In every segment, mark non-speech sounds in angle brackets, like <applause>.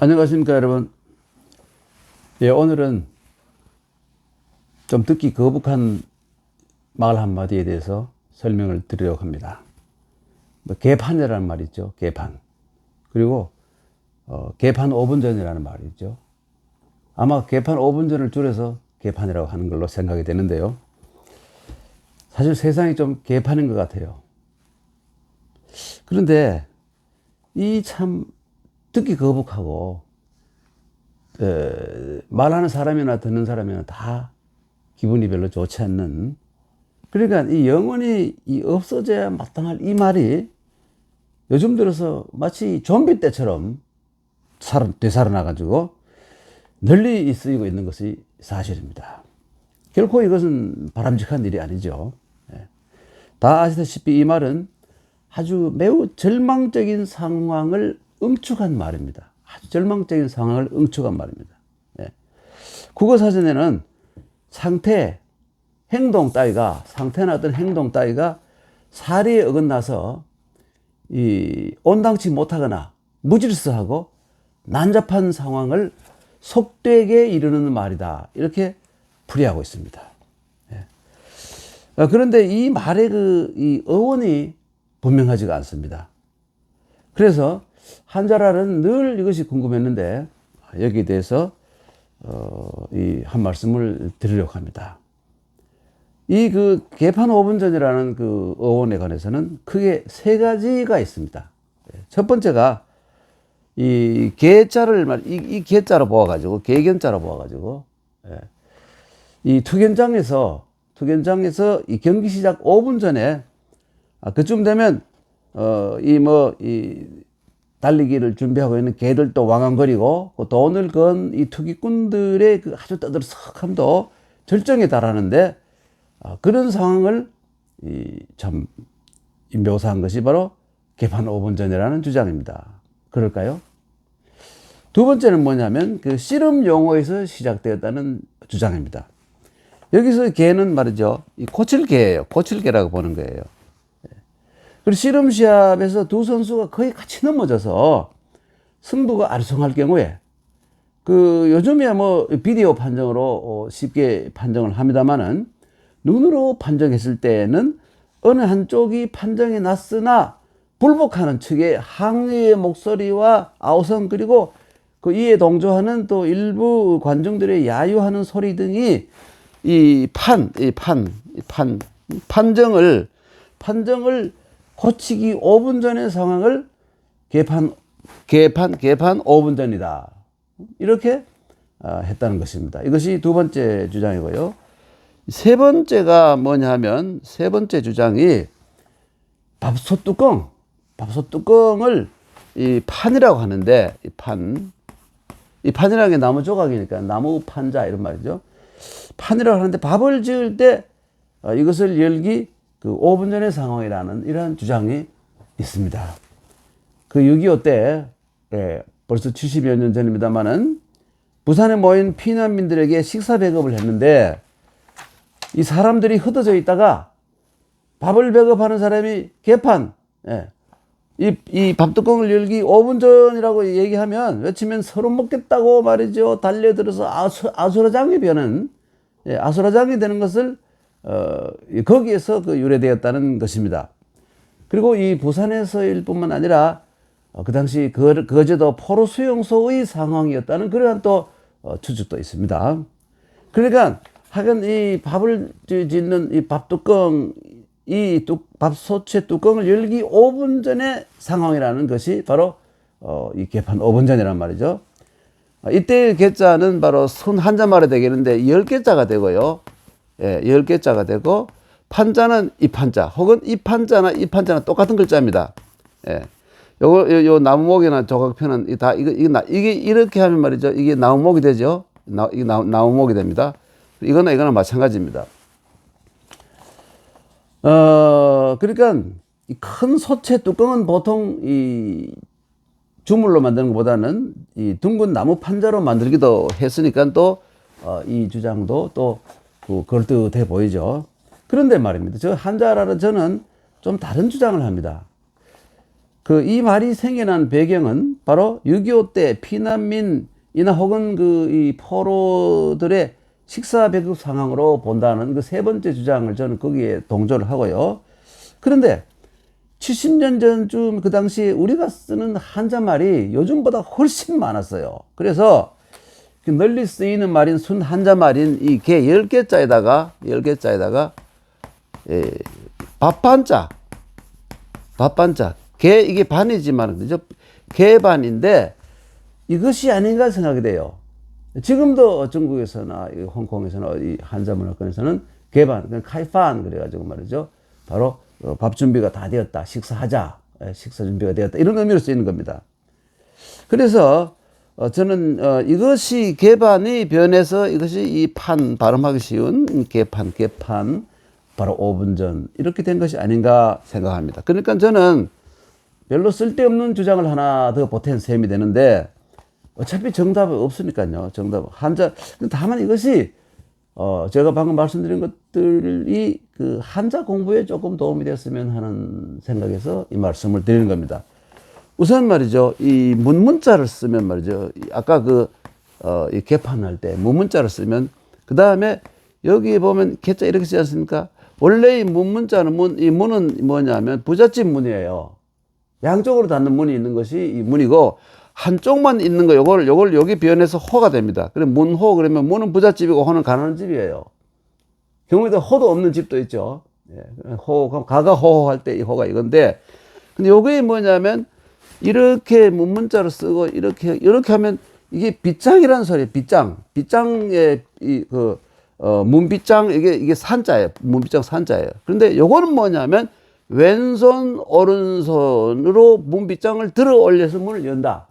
안녕하십니까 여러분. 예 오늘은 좀 듣기 거북한 말 한마디에 대해서 설명을 드리려고 합니다. 뭐 개판이라는 말이 있죠 개판. 그리고 어, 개판 5분 전이라는 말이 있죠. 아마 개판 5분 전을 줄여서 개판이라고 하는 걸로 생각이 되는데요. 사실 세상이 좀 개판인 것 같아요. 그런데 이 참 듣기 거북하고 에, 말하는 사람이나 듣는 사람이나 다 기분이 별로 좋지 않는 그러니까 이 영원히 이 없어져야 마땅할 이 말이 요즘 들어서 마치 좀비 때처럼 살아, 되살아나 가지고 널리 쓰이고 있는 것이 사실입니다. 결코 이것은 바람직한 일이 아니죠. 예. 다 아시다시피 이 말은 아주 매우 절망적인 상황을 응축한 말입니다. 아주 절망적인 상황을 응축한 말입니다. 예. 국어사전에는 상태, 행동 따위가, 상태나 어떤 행동 따위가 사리에 어긋나서 이 온당치 못하거나 무질서하고 난잡한 상황을 속되게 이르는 말이다. 이렇게 풀이하고 있습니다. 예. 어, 그런데 이 말의 그, 이 어원이 분명하지가 않습니다. 그래서 한자랄은 늘 이것이 궁금했는데 여기에 대해서 어, 이 한 말씀을 드리려고 합니다. 이 그 개판 5분 전이라는 그 어원에 관해서는 크게 세 가지가 있습니다. 첫 번째가 이 개자를 말, 이, 이 개자로 보아가지고 개견자로 보아가지고 예. 이 투견장에서 투견장에서 이 경기 시작 5분 전에 아, 그쯤 되면 어 이 뭐 이 달리기를 준비하고 있는 개들도 왕왕거리고 그 돈을 건 이 투기꾼들의 그 아주 떠들썩함도 절정에 달하는데 아, 그런 상황을 이참 묘사한 것이 바로 개판 5분 전이라는 주장입니다. 그럴까요? 두 번째는 뭐냐면 그 씨름 용어에서 시작되었다는 주장입니다. 여기서 개는 말이죠. 이 고칠개예요. 고칠개라고 보는 거예요. 그리고 씨름 시합에서 두 선수가 거의 같이 넘어져서 승부가 아리송할 경우에 그 요즘에 뭐 비디오 판정으로 어, 쉽게 판정을 합니다만은 눈으로 판정했을 때는 어느 한쪽이 판정이 났으나 불복하는 측의 항의의 목소리와 아우성 그리고 그 이에 동조하는 또 일부 관중들의 야유하는 소리 등이 이 판, 이 판, 이 판, 판정을, 판정을 고치기 5분 전의 상황을 개판, 개판, 개판 5분 전이다. 이렇게 아, 했다는 것입니다. 이것이 두 번째 주장이고요. 세 번째가 뭐냐 하면, 세 번째 주장이 밥솥 뚜껑, 밥솥 뚜껑을 이 판이라고 하는데, 이 판, 이 판이라는 게 나무 조각이니까 나무 판자 이런 말이죠. 판이라고 하는데 밥을 지을 때 어, 이것을 열기 그 5분 전의 상황이라는 이러한 주장이 있습니다. 그 6.25 때, 예, 벌써 70여 년 전입니다만은 부산에 모인 피난민들에게 식사 배급을 했는데 이 사람들이 흩어져 있다가 밥을 배급하는 사람이 개판, 예, 이, 이 밥뚜껑을 열기 5분 전이라고 얘기하면 외치면 서로 먹겠다고 말이죠. 달려들어서 아수, 아수라장이 되는, 예, 아수라장이 되는 것을, 어, 거기에서 그 유래되었다는 것입니다. 그리고 이 부산에서일 뿐만 아니라 어, 그 당시 그, 거제도 포로 수용소의 상황이었다는 그러한 또 어, 추측도 있습니다. 그러니까 하여간 이 밥을 짓는 이 밥뚜껑 이 밥솥의 뚜껑을 열기 5분 전의 상황이라는 것이 바로 어, 이 개판 5분 전이란 말이죠. 이때 개자는 바로 손 한자 말이 되겠는데 10개자가 되고요. 예, 10개자가 되고 판자는 이 판자 혹은 이 판자나 이 판자는 똑같은 글자입니다. 예. 요거 요, 요 나무목이나 조각편은 다 이거 이거 나, 이게 이렇게 하면 말이죠. 이게 나무목이 되죠. 나, 이게 나, 나무목이 됩니다. 이거나 이거나 마찬가지입니다. 어, 그러니까 이큰 소체 뚜껑은 보통 이 주물로 만드는 것보다는 이 둥근 나무 판자로 만들기도 했으니까 또, 어, 이 주장도 또 그 걸뜻해 보이죠. 그런데 말입니다. 저 한자라는 저는 좀 다른 주장을 합니다. 그 이 말이 생겨난 배경은 바로 6.25 때 피난민이나 혹은 그 이 포로들의 식사 배급 상황으로 본다는 그 세 번째 주장을 저는 거기에 동조를 하고요. 그런데 70년 전쯤 그 당시에 우리가 쓰는 한자말이 요즘보다 훨씬 많았어요. 그래서 그 널리 쓰이는 말인 순 한자 말인 이개 10개자에다가 10개자에다가 예, 밥반자 밥반자 개 이게 반이지만 그죠? 개반인데 이것이 아닌가 생각이 돼요. 지금도 중국에서나 이 홍콩에서나 이 한자 문화권에서는 개반, 그 카이판 그래가지고 말이죠. 바로 어, 밥 준비가 다 되었다, 식사하자, 예, 식사 준비가 되었다 이런 의미로 쓰이는 겁니다. 그래서 어, 저는 어, 이것이 개반이 변해서 이것이 이 판 발음하기 쉬운 개판, 개판 바로 5분 전 이렇게 된 것이 아닌가 생각합니다. 그러니까 저는 별로 쓸데없는 주장을 하나 더 보탠 셈이 되는데 어차피 정답은 없으니까요. 정답 한자 다만 이것이 어 제가 방금 말씀드린 것들이 그 한자 공부에 조금 도움이 됐으면 하는 생각에서 이 말씀을 드리는 겁니다. 우선 말이죠. 이 문문자를 쓰면 말이죠. 이 아까 그, 어, 이 개판할 때 문문자를 쓰면 그 다음에 여기 보면 개자 이렇게 쓰지 않습니까? 원래 이 문문자는 문, 이 문은 뭐냐면 부잣집 문이에요. 양쪽으로 닫는 문이 있는 것이 이 문이고 한쪽만 있는 거 요걸 요걸 여기 변해서 호가 됩니다. 그래 문호 그러면 문은 부잣집이고 호는 가난한 집이에요. 경우에도 호도 없는 집도 있죠. 예, 호 그럼 가가 호호 할 때 이 호가 이건데 근데 요게 뭐냐면 이렇게 문문자로 쓰고 이렇게 이렇게 하면 이게 빗장이라는 소리예요. 빗장. 빗장의 이그 어, 문빗장 이게 이게 산자예요. 문빗장 산자예요. 그런데 요거는 뭐냐면 왼손 오른손으로 문빗장을 들어 올려서 문을 연다.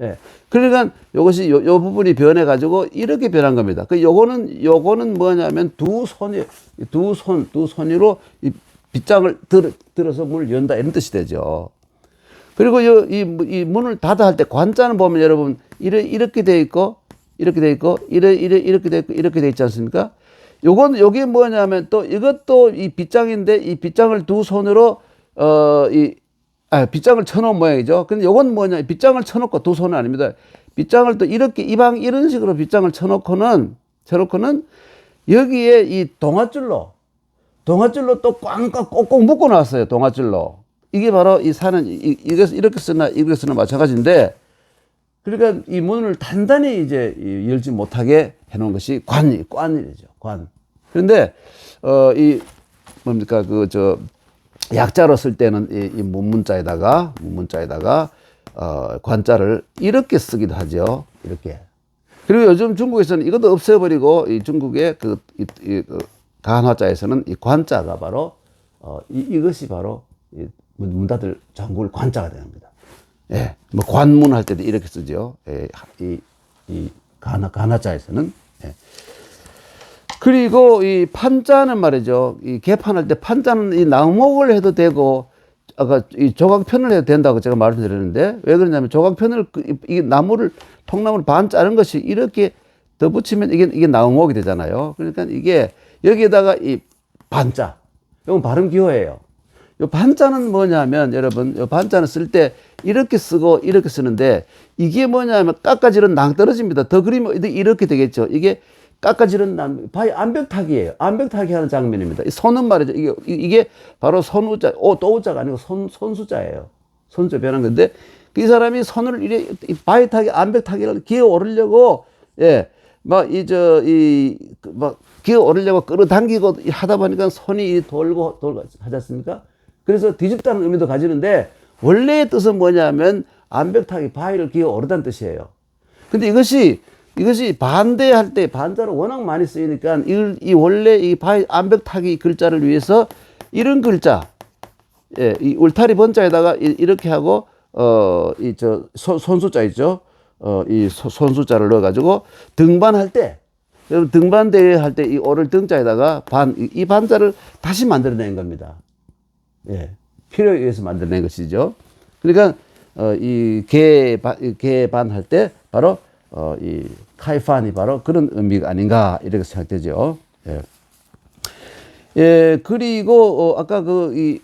예. 그러니까 요것이 요, 요 부분이 변해 가지고 이렇게 변한 겁니다. 그 요거는 요거는 뭐냐면 두 손이 두 손 두 손으로 이 빗장을 들, 들어서 문을 연다 이런 뜻이 되죠. 그리고 요, 이, 이 문을 닫아 할 때 관자는 보면 여러분 이렇게, 이렇게 돼 있고 이렇게 돼 있고 이래 이래 이렇게 돼 있고 이렇게 돼 있지 않습니까? 요건 요게 뭐냐면 또 이것도 이 빗장인데 이 빗장을 두 손으로 어이 아, 빗장을 쳐놓은 모양이죠. 근데 요건 뭐냐? 빗장을 쳐놓고 두 손은 아닙니다. 빗장을 또 이렇게 이방 이런 식으로 빗장을 쳐놓고는 쳐놓고는 여기에 이 동아줄로 동아줄로 또 꽝꽝 꼭꼭 묶어 놨어요. 동아줄로. 이게 바로 이 산은 이, 이게 이렇게 쓰나 이렇게 쓰나 마찬가지인데 그러니까 이 문을 단단히 이제 열지 못하게 해놓은 것이 관, 관이죠. 관. 그런데, 어, 이, 뭡니까, 그, 저, 약자로 쓸 때는 이, 이 문문자에다가, 문문자에다가, 어, 관자를 이렇게 쓰기도 하죠. 이렇게. 그리고 요즘 중국에서는 이것도 없애버리고, 이 중국의 그, 이, 이, 그 간화자에서는 이 관자가 바로, 어, 이, 이것이 바로, 이 문 닫을 장구를 관자가 겁니다. 예, 뭐 관문할 때도 이렇게 쓰죠. 예, 이, 이 가나 가나자에서는. 예. 그리고 이 판자는 말이죠. 이 개판할 때 판자는 이 낭목을 해도 되고 아까 이 조각편을 해도 된다고 제가 말씀드렸는데 왜 그러냐면 조각편을 그, 이 나무를 통나무를 반 자른 것이 이렇게 더 붙이면 이게 이게 나무목이 되잖아요. 그러니까 이게 여기에다가 이 반자. 이건 발음 기호예요. 요 반자는 뭐냐면 여러분 요 반자는 쓸 때 이렇게 쓰고 이렇게 쓰는데 이게 뭐냐면 깎아지른 낭 떨어집니다. 더 그리면 이렇게 되겠죠. 이게 깎아지른 낭 바위 암벽타기예요. 암벽타기 하는 장면입니다. 이 손은 말이죠. 이게 이게 바로 손우자, 오또 우자가 아니고 손 손수자예요. 손자 변한 건데 이 사람이 손을 이래 바위 타기 암벽 타기를 기어 오르려고 예. 막 이 저 이 막 기어 오르려고 끌어당기고 하다 보니까 손이 돌고 돌고 하지 않습니까? 그래서 뒤집다는 의미도 가지는데 원래의 뜻은 뭐냐면 암벽타기 바위를 기어 오르다는 뜻이에요. 근데 이것이 이것이 반대할 때 반자로 워낙 많이 쓰이니까 이, 이 원래 이 바위 암벽타기 글자를 위해서 이런 글자 예, 이 울타리 번자에다가 이, 이렇게 하고 어 이 저 손수자 있죠. 어 이 손수자를 넣어 가지고 등반할 때 여러분 등반 대회 할 때 이 오를 등자에다가 반 이 반자를 다시 만들어낸 겁니다. 예, 필요에 의해서 만들어낸 것이죠. 그러니까 어, 이 개, 개반 할 때 바로 어, 이 카이판이 바로 그런 의미가 아닌가 이렇게 생각되죠. 예. 예, 그리고 어, 아까 그이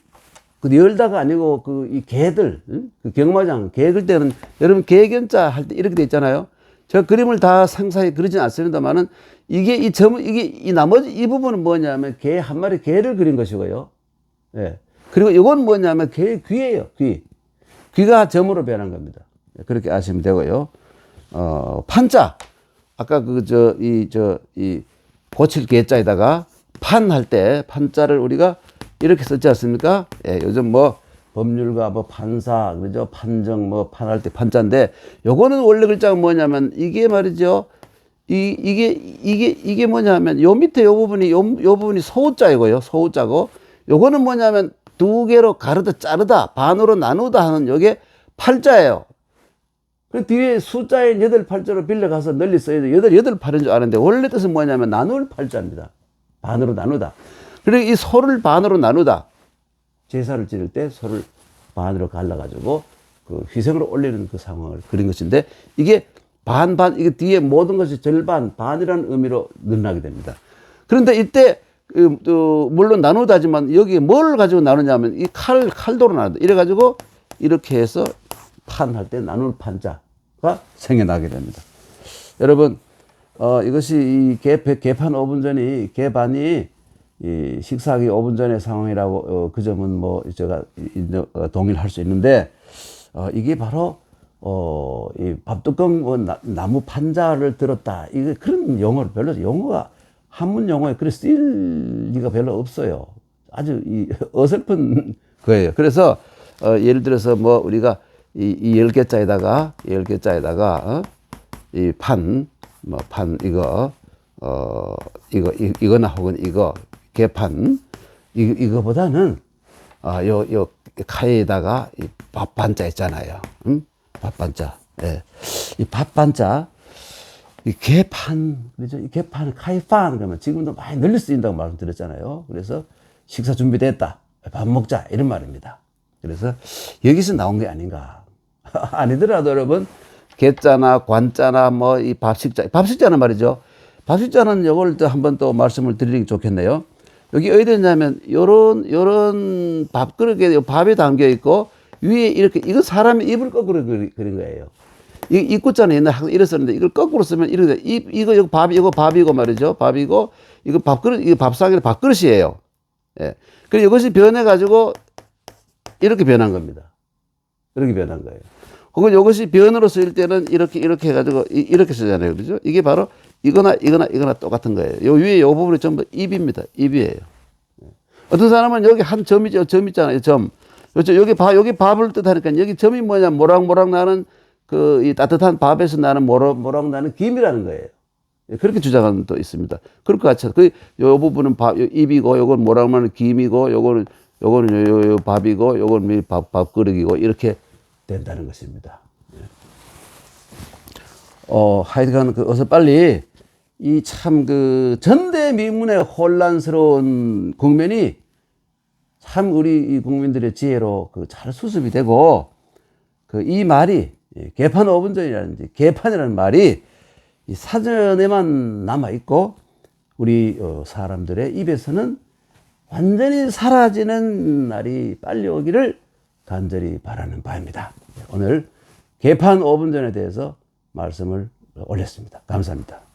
그 열다가 아니고 그 이 개들, 응? 그 경마장 개 그릴 때는 여러분 개견자 할 때 이렇게 돼 있잖아요. 제가 그림을 다 상세히 그리진 않습니다만은 이게 이 점, 이게 이 나머지 이 부분은 뭐냐면 개 한 마리 개를 그린 것이고요. 예. 그리고 이건 뭐냐면 개 귀예요, 귀. 귀가 점으로 변한 겁니다. 그렇게 아시면 되고요. 어, 판자. 아까 그, 저, 이, 저, 이, 고칠 개자에다가 판 할 때 판자를 우리가 이렇게 썼지 않습니까? 예, 요즘 뭐 법률가 뭐 판사, 그죠? 판정 뭐 판할 때 판자인데 요거는 원래 글자가 뭐냐면 이게 말이죠. 이, 이게, 이게, 이게 뭐냐면 요 밑에 요 부분이 요, 요 부분이 소자이고요. 소자고 요거는 뭐냐면 두 개로 가르다 자르다 반으로 나누다 하는 요게 팔자예요. 그 뒤에 숫자에 여덟 팔자로 빌려가서 널리 써야 돼. 여덟, 여덟 팔인 줄 아는데 원래 뜻은 뭐냐면 나눌 팔자입니다. 반으로 나누다. 그리고 이 소를 반으로 나누다. 제사를 지낼 때 소를 반으로 갈라가지고 그 희생으로 올리는 그 상황을 그린 것인데 이게 반, 반, 이게 뒤에 모든 것이 절반, 반이라는 의미로 늘어나게 됩니다. 그런데 이때 물론 나누다지만 여기에 뭘 가지고 나누냐면 이 칼, 칼도로 나눈다. 이래가지고 이렇게 해서 판할 때 나눌 판자가 생겨나게 됩니다. 여러분, 어, 이것이 이 개, 개판 5분 전이, 개반이 이 식사하기 5분 전의 상황이라고, 어, 그 점은 뭐, 제가 인정, 어, 동의를 할 수 있는데, 어, 이게 바로, 어, 이 밥뚜껑 뭐 나, 나무 판자를 들었다. 이게 그런 용어를 별로, 용어가 한문 용어에 그래 쓰일 리가 별로 없어요. 아주 이 <laughs> 어설픈 거예요. 그래서, 어, 예를 들어서 뭐, 우리가 이, 이열 개자에다가, 어? 이 판, 뭐, 판, 이거, 어, 이거, 이, 이거나 혹은 이거, 개판, 이, 이거보다는, 아, 요, 요, 카에다가 이 밥반자 있잖아요. 응? 밥반자. 예. 이 밥반자, 이 개판, 그죠? 이 개판, 카이판, 그러면 지금도 많이 널리 쓰인다고 말씀드렸잖아요. 그래서 식사 준비됐다. 밥 먹자. 이런 말입니다. 그래서 여기서 나온 게 아닌가. <laughs> 아니더라도 여러분, 개자나 관자나 뭐 이 밥식자, 밥식자는 말이죠. 밥식자는 이걸 또 한번 또 말씀을 드리는 게 좋겠네요. 여기 어디 있냐면 요런 요런 밥그릇에 밥이 담겨 있고 위에 이렇게 이거 사람의 입을 거꾸로 그린 거예요. 이 입구자는 옛날 항상 이랬었는데 이걸 거꾸로 쓰면 돼. 이 이거 이거 밥 이거 밥이고 말이죠. 밥이고 이거 밥그릇 이거 밥상이 밥그릇이에요. 예. 그리고 이것이 변해 가지고 이렇게 변한 겁니다. 이렇게 변한 거예요. 혹은 이것이 변으로 쓰일 때는 이렇게 이렇게 해가지고 이- 이렇게 쓰잖아요, 그렇죠? 이게 바로 이거나 이거나 이거나 똑같은 거예요. 요 위에 요 부분이 전부 입입니다. 입이에요. 어떤 사람은 여기 한 점이죠, 점 있잖아요, 점. 그렇죠? 여기 밥 여기 밥을 뜻하니까 여기 점이 뭐냐 모락모락 나는 그 이 따뜻한 밥에서 나는 모락 모락 나는 김이라는 거예요. 예, 그렇게 주장하는 또 있습니다. 그럴 것 같아요. 그, 요 부분은 밥, 요 입이고, 요건 뭐라고 하면 김이고, 요거는, 요거는 요, 요, 요 밥이고, 요거는 밥, 밥그릇이고, 이렇게 된다는 것입니다. 예. 어, 하여간 그, 어서 빨리, 이 참 그 전대미문의 혼란스러운 국면이 참 우리 이 국민들의 지혜로 그 잘 수습이 되고, 그 이 말이, 예, 개판 5분 전이라든지, 개판이라는 말이 이 사전에만 남아 있고 우리 어, 사람들의 입에서는 완전히 사라지는 날이 빨리 오기를 간절히 바라는 바입니다. 오늘 개판 5분 전에 대해서 말씀을 올렸습니다. 감사합니다.